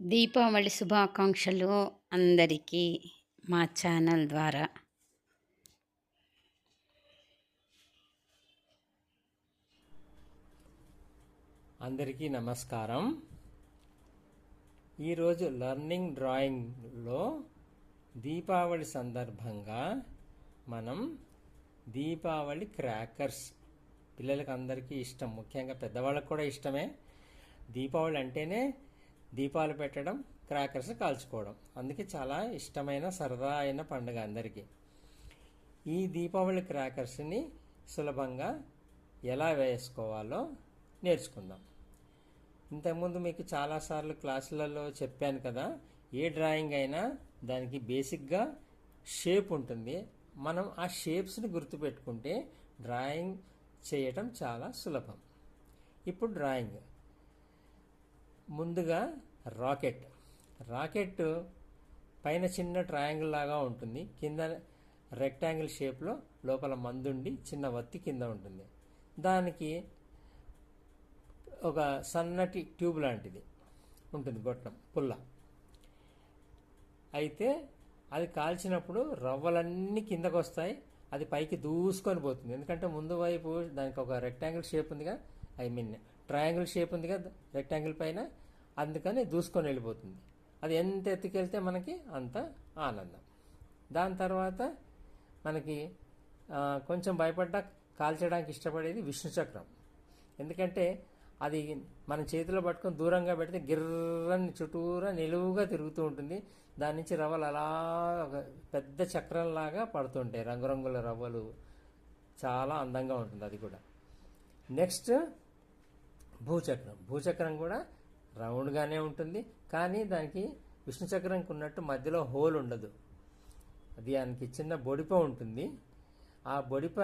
దీపావళి శుభాకాంక్షలు అందరికీ మా ఛానల్ ద్వారా. అందరికీ నమస్కారం. ఈరోజు లర్నింగ్ డ్రాయింగ్లో దీపావళి సందర్భంగా మనం దీపావళి క్రాకర్స్ పిల్లలకి అందరికీ ఇష్టం ముఖ్యంగా పెద్దవాళ్ళకు కూడా ఇష్టమే. దీపావళి అంటేనే దీపాలు పెట్టడం క్రాకర్స్ కాల్చుకోవడం. అందుకే చాలా ఇష్టమైన సరదా అయిన పండుగ అందరికీ. ఈ దీపావళి క్రాకర్స్ని సులభంగా ఎలా వేసుకోవాలో నేర్చుకుందాం. ఇంతకుముందు మీకు చాలాసార్లు క్లాసులలో చెప్పాను కదా ఏ డ్రాయింగ్ అయినా దానికి బేసిక్గా షేప్ ఉంటుంది. మనం ఆ షేప్స్ని గుర్తుపెట్టుకుంటే డ్రాయింగ్ చేయటం చాలా సులభం. ఇప్పుడు డ్రాయింగ్ ముందుగా రాకెట్. రాకెట్ పైన చిన్న ట్రయాంగిల్ లాగా ఉంటుంది. కింద రెక్టాంగిల్ షేప్లో లోపల మందుండి చిన్న వత్తి కింద ఉంటుంది. దానికి ఒక సన్నటి ట్యూబ్ లాంటిది ఉంటుంది గొట్టం పుల్ల. అయితే అది కాల్చినప్పుడు రవ్వలన్నీ కిందకు వస్తాయి అది పైకి దూసుకొని పోతుంది. ఎందుకంటే ముందు వైపు దానికి ఒక రెక్టాంగిల్ షేప్ ఉందిగా. ఐ మీన్ ట్రయాంగిల్ షేప్ ఉంది కదా రెక్టాంగిల్ పైన అందుకని దూసుకొని వెళ్ళిపోతుంది. అది ఎంత ఎత్తుకెళ్తే మనకి అంత ఆనందం. దాని తర్వాత మనకి కొంచెం భయపడ్డా కాల్చడానికి ఇష్టపడేది విష్ణు చక్రం. ఎందుకంటే అది మన చేతిలో పట్టుకొని దూరంగా పెడితే గిర్రని చుట్టూరా నిలువుగా తిరుగుతూ ఉంటుంది. దాని నుంచి రవ్వలు అలా పెద్ద చక్రంలాగా పడుతుంటాయి. రంగురంగుల రవ్వలు చాలా అందంగా ఉంటుంది అది కూడా. నెక్స్ట్ భూచక్రం. భూచక్రం కూడా రౌండ్గానే ఉంటుంది. కానీ దానికి విష్ణు చక్రంకి ఉన్నట్టు మధ్యలో హోల్ ఉండదు. అది దానికి చిన్న బొడిప ఉంటుంది. ఆ బొడిప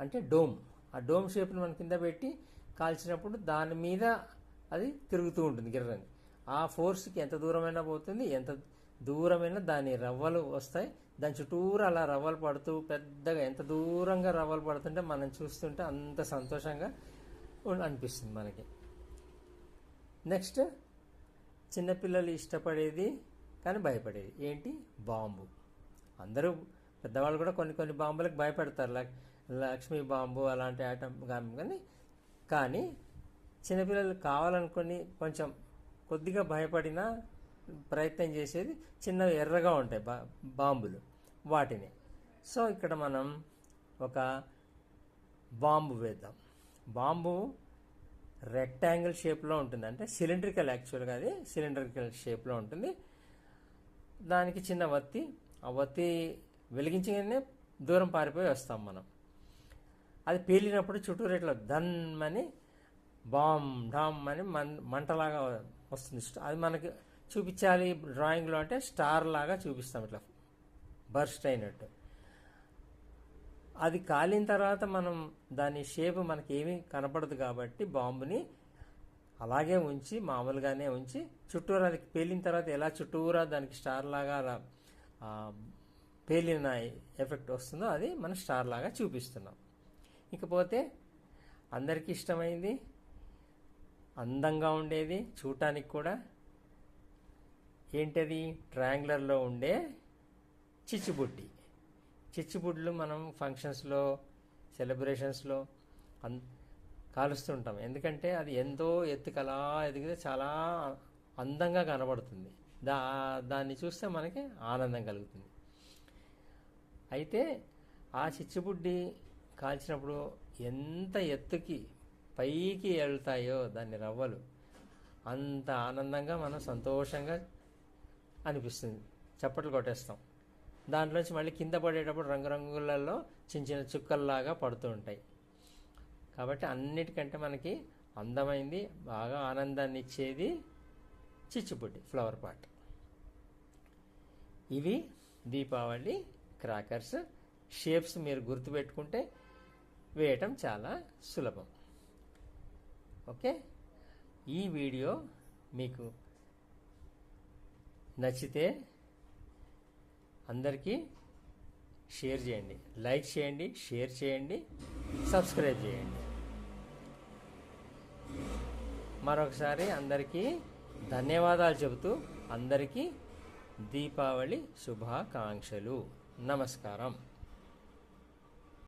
అంటే డోమ్ ఆ డోమ్ షేప్ని మన కింద పెట్టి కాల్చినప్పుడు దాని మీద అది తిరుగుతూ ఉంటుంది గిర్రని. ఆ ఫోర్స్కి ఎంత దూరమైనా పోతుంది ఎంత దూరమైనా దాని రవ్వలు వస్తాయి. దాని చుట్టూరు అలా రవ్వలు పడుతూ పెద్దగా ఎంత దూరంగా రవ్వలు పడుతుంటే మనం చూస్తుంటే అంత సంతోషంగా అనిపిస్తుంది మనకి. నెక్స్ట్ చిన్నపిల్లలు ఇష్టపడేది కానీ భయపడేది. ఏంటి? బాంబు. అందరూ పెద్దవాళ్ళు కూడా కొన్ని కొన్ని బాంబులకు భయపడతారు. లక్ష్మీ బాంబు అలాంటి ఐటమ్ కానీ కానీ చిన్నపిల్లలు కావాలనుకొని కొంచెం కొద్దిగా భయపడినా ప్రయత్నం చేసేది చిన్న ఎర్రగా ఉంటాయి బా బాంబులు. వాటిని. సో ఇక్కడ మనం ఒక బాంబు వేద్దాం. బాంబు రెక్టాంగిల్ షేప్లో ఉంటుంది. అంటే సిలిండ్రికల్ యాక్చువల్గా అది సిలిండ్రికల్ షేప్లో ఉంటుంది. దానికి చిన్న వత్తి ఆ వత్తి వెలిగించగానే దూరం పారిపోయి వస్తాం మనం. అది పేలినప్పుడు చుట్టూరు ఇట్లా ధన్మని బామ్ ఢామ్ అని మన్ మంటలాగా వస్తుంది. అది మనకి చూపించాలి డ్రాయింగ్లో అంటే స్టార్ లాగా చూపిస్తాం ఇట్లా. బర్స్ట్ అయినట్టు. అది కాలిన తర్వాత మనం దాని షేప్ మనకి ఏమీ కనపడదు కాబట్టి బాంబుని అలాగే ఉంచి మామూలుగానే ఉంచి చుట్టూరా అది పేలిన తర్వాత ఎలా చుట్టూరా దానికి స్టార్ లాగా అలా పేలిన ఎఫెక్ట్ వస్తుందో అది మనం స్టార్ లాగా చూపిస్తున్నాం. ఇకపోతే అందరికీ ఇష్టమైంది అందంగా ఉండేది చూడటానికి కూడా ఏంటది? ట్రయాంగులర్లో ఉండే చిచ్చుబుట్టి. చిచ్చుబుడ్లు మనం ఫంక్షన్స్లో సెలబ్రేషన్స్లో అన్ కాలుస్తుంటాం. ఎందుకంటే అది ఎంతో ఎత్తుకలా ఎదిగితే చాలా అందంగా కనబడుతుంది. దా దాన్ని చూస్తే మనకి ఆనందం కలుగుతుంది. అయితే ఆ చిచ్చుబుడ్డి కాల్చినప్పుడు ఎంత ఎత్తుకి పైకి వెళ్తాయో దాని రవ్వలు అంత ఆనందంగా మనం సంతోషంగా అనిపిస్తుంది. చప్పట్లు కొట్టేస్తాం. దాంట్లోంచి మళ్ళీ కింద పడేటప్పుడు రంగురంగులలో చిన్న చిన్న చుక్కల్లాగా పడుతూ ఉంటాయి. కాబట్టి అన్నిటికంటే మనకి అందమైంది బాగా ఆనందాన్ని ఇచ్చేది చిచ్చుపుట్టి ఫ్లవర్ పాట్. ఇవి దీపావళి క్రాకర్స్ షేప్స్ మీరు గుర్తుపెట్టుకుంటే వేయటం చాలా సులభం. ఓకే? ఈ వీడియో మీకు నచ్చితే అందరికీ షేర్ చేయండి. లైక్ చేయండి షేర్ చేయండి సబ్స్క్రైబ్ చేయండి. మరొకసారి అందరికీ ధన్యవాదాలు చెబుతూ అందరికీ దీపావళి శుభాకాంక్షలు. నమస్కారం.